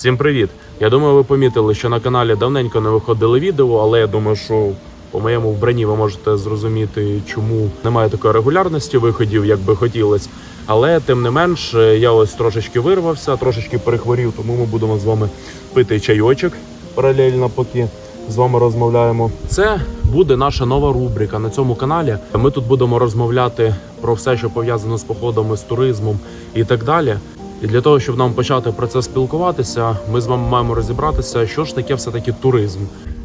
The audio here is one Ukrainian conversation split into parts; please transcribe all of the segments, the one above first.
Всім привіт! Я думаю, ви помітили, що на каналі давненько не виходили відео, але я думаю, що по моєму вбранні ви можете зрозуміти, чому немає такої регулярності виходів, як би хотілося. Але тим не менш, я ось трошечки вирвався, трошечки перехворів, тому ми будемо з вами пити чайочок паралельно, поки з вами розмовляємо. Це буде наша нова рубрика на цьому каналі. Ми тут будемо розмовляти про все, що пов'язано з походами, з туризмом і так далі. І для того, щоб нам почати про це спілкуватися, ми з вами маємо розібратися, що ж таке все-таки туризм.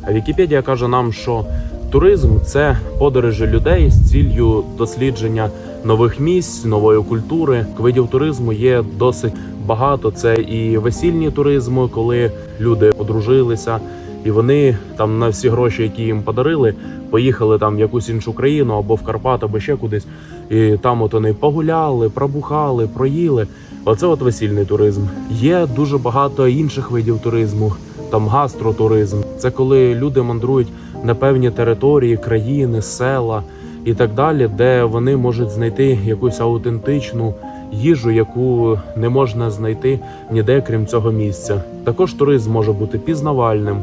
Вікіпедія каже нам, що туризм це подорожі людей з ціллю дослідження нових місць, нової культури. Видів туризму є досить багато. Це і весільні туризми, коли люди одружилися, і вони там на всі гроші, які їм подарили, поїхали там в якусь іншу країну або в Карпат, або ще кудись. І там от вони погуляли, пробухали, проїли. Оце от весільний туризм. Є дуже багато інших видів туризму, там гастротуризм. Це коли люди мандрують на певні території, країни, села і так далі, де вони можуть знайти якусь аутентичну їжу, яку не можна знайти ніде, крім цього місця. Також туризм може бути пізнавальним,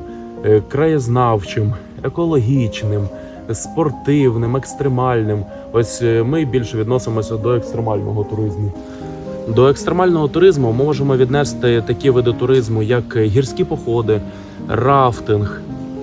краєзнавчим, екологічним, спортивним, екстремальним. Ось е, ми більше відносимося до екстремального туризму. До екстремального туризму можемо віднести такі види туризму, як гірські походи, рафтинг,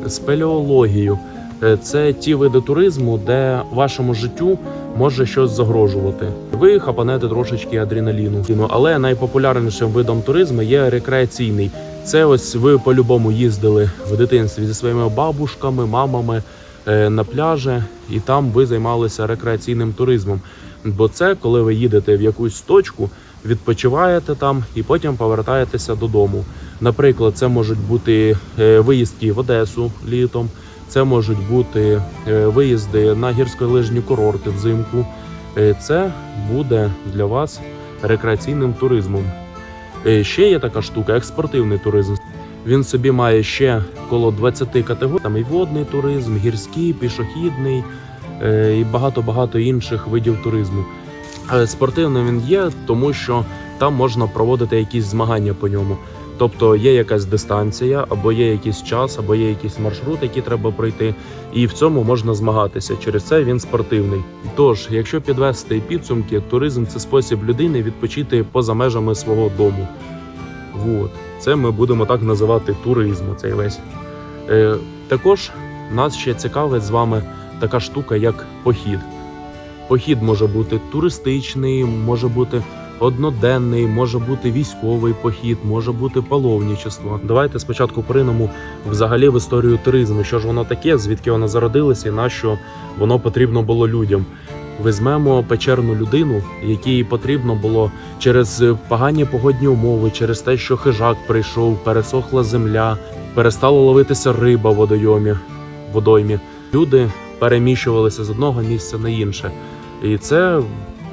спелеологію. Е, Це ті види туризму, де вашому життю може щось загрожувати. Ви хапанете трошечки адреналіну. Ну, Але найпопулярнішим видом туризму є рекреаційний. Це ось ви по-любому їздили в дитинстві зі своїми бабушками, мамами е, на пляже, і там ви займалися рекреаційним туризмом. Бо це коли ви їдете в якусь точку, відпочиваєте там і потім повертаєтеся додому. Наприклад, це можуть бути е, виїздки в Одесу літом, це можуть бути е, виїзди на гірськолижні курорти взимку. Це буде для вас рекреаційним туризмом. Е, Ще є така штука, як спортивний туризм. Він собі має ще коло 20 категорій. Там і водний туризм, гірський, пішохідний е, і багато-багато інших видів туризму. Е, Спортивним він є, тому що там можна проводити якісь змагання по ньому. Тобто є якась дистанція, або є якийсь час, або є якийсь маршрут, який треба пройти, і в цьому можна змагатися. Через це він спортивний. Тож, якщо підвести підсумки, туризм це спосіб людини відпочити поза межами свого дому. Вот. Це ми будемо так називати туризм. Цей весь. Е, також нас ще цікавить з вами така штука, як похід. Похід може бути туристичний, може бути одноденний, може бути військовий похід, може бути паломничество. Давайте спочатку поринемо взагалі в історію туризму. Що ж воно таке, звідки воно зародилося і на що воно потрібно було людям. Візьмемо печерну людину, якій потрібно було через погані погодні умови, через те, що хижак прийшов, пересохла земля, перестала ловитися риба в водойомі, водоймі. Люди переміщувалися з одного місця на інше. І це,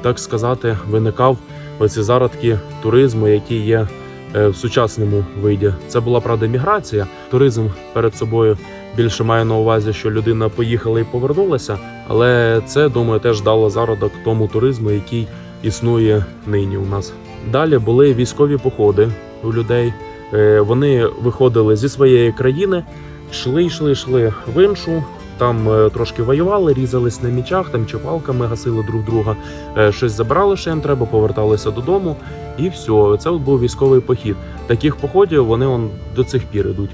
так сказати, виникав оці зародки туризму, які є е, в сучасному виді. Це була правда міграція. Туризм перед собою більше має на увазі, що людина поїхала і повернулася, але це, думаю, теж дало зародок тому туризму, який існує нині у нас. Далі були військові походи у людей. Е, Вони виходили зі своєї країни, йшли, йшли, йшли в іншу. Там е, трошки воювали, різались на мічах, там чи палками гасили друг друга. Е, Щось забрали, що їм треба, поверталися додому, і все. Це був військовий похід. Таких походів вони он до цих пір ідуть.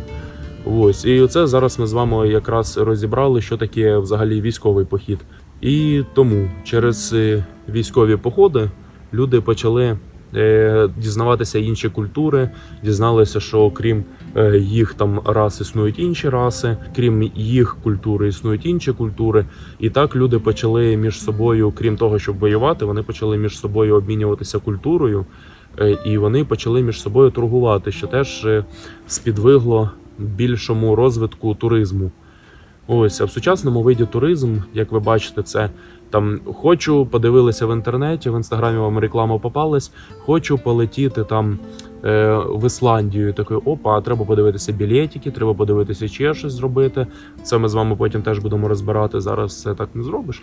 Ось і це зараз ми з вами якраз розібрали, що таке взагалі військовий похід. І тому через е, військові походи люди почали дізнаватися інші культури, дізналися, що крім е, їх там рас існують інші раси, крім їх культури існують інші культури. І так люди почали між собою, крім того, щоб воювати, вони почали між собою обмінюватися культурою, е, і вони почали між собою торгувати, що теж е, спідвигло більшому розвитку туризму. Ось, а в сучасному виді туризм, як ви бачите, це там хочу, подивилися в інтернеті, в інстаграмі вам реклама попалась. Хочу полетіти там е, в Ісландію. Такий, опа, треба подивитися білетики, треба подивитися ще щось зробити. Це ми з вами потім теж будемо розбирати. Зараз це так не зробиш.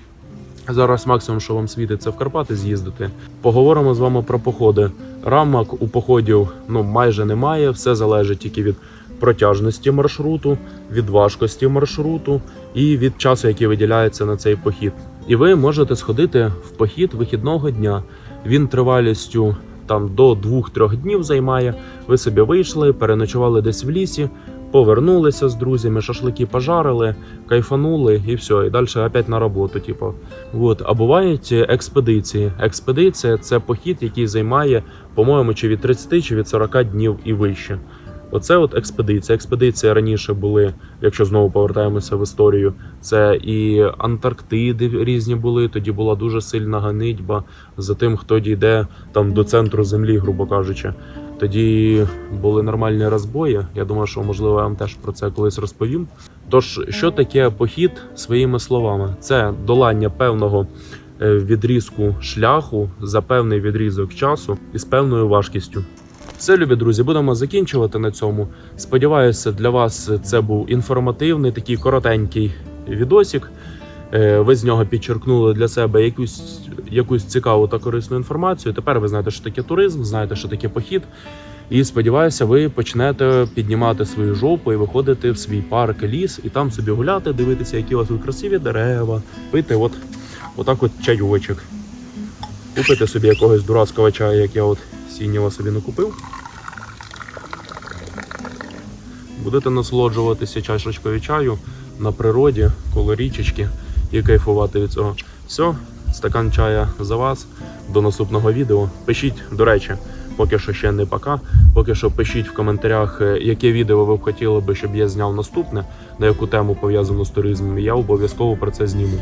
Зараз максимум, що вам світить, це в Карпати з'їздити. Поговоримо з вами про походи. Рамок у походів ну майже немає. Все залежить тільки від протяжності маршруту, від важкості маршруту і від часу, який виділяється на цей похід. І ви можете сходити в похід вихідного дня. Він тривалістю там до 2-3 днів займає. Ви собі вийшли, переночували десь в лісі, повернулися з друзями, шашлики пожарили, кайфанули і все, і далі опять на роботу. Типу. От. А бувають експедиції. Експедиція це похід, який займає, по-моєму, чи від 30, чи від 40 днів і вище. Оце от експедиція. Експедиції раніше були, якщо знову повертаємося в історію, це і Антарктиди різні були. Тоді була дуже сильна ганитьба за тим, хто дійде там до центру землі, грубо кажучи. Тоді були нормальні розбої. Я думаю, що можливо я вам теж про це колись розповім. Тож, що таке похід своїми словами? Це долання певного е, відрізку шляху за певний відрізок часу і з певною важкістю. Все, любі друзі, будемо закінчувати на цьому. Сподіваюся, для вас це був інформативний, такий коротенький відосик. Е, Ви з нього підчеркнули для себе якусь, якусь цікаву та корисну інформацію. Тепер ви знаєте, що таке туризм, знаєте, що таке похід. І сподіваюся, ви почнете піднімати свою жопу і виходити в свій парк, ліс, і там собі гуляти, дивитися, які у вас тут красиві дерева, пити от, отак от чайочок. Купити собі якогось дурацького чаю, як я от сінього собі не купив. Будете насолоджуватися чашечкою чаю на природі, коло річечки і кайфувати від цього. Все, стакан чая за вас. До наступного відео. Пишіть, до речі, поки що ще не пока. Поки що пишіть в коментарях, е, яке відео ви б хотіли би, щоб я зняв наступне, на яку тему пов'язану з туризмом. і Я обов'язково про це зніму.